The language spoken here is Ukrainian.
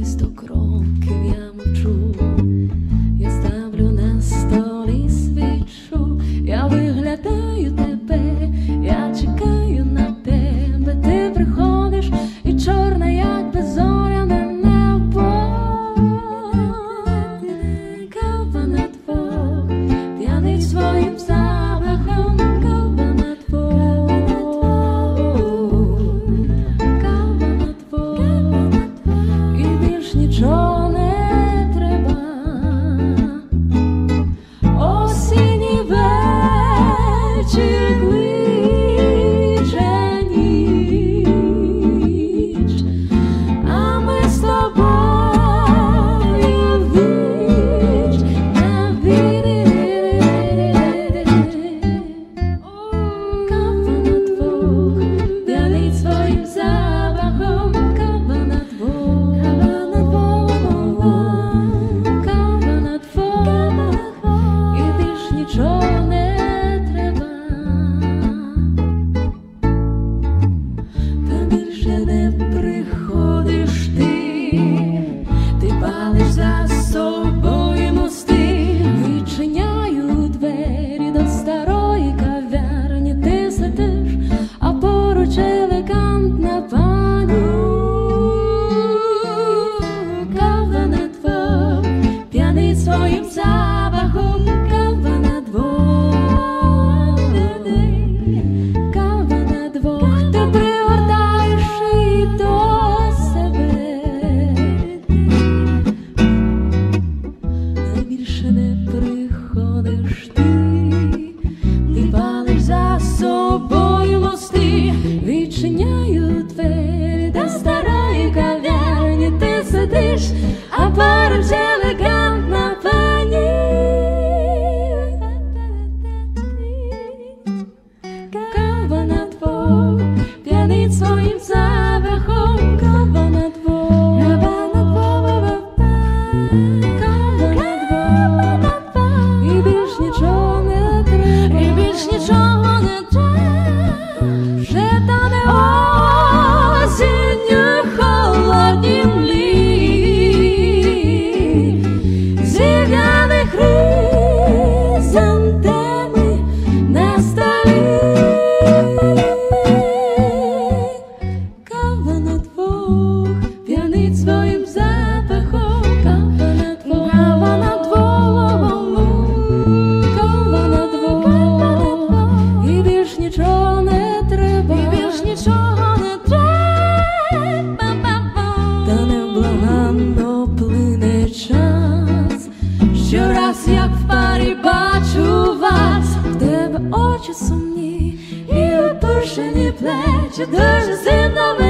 questo cron che mi giù. нічого. club verdes à parte Плавно плине час, щораз як в парі бачу вас, в тебе очі сумні, і опушені плечі, дуже зимно ми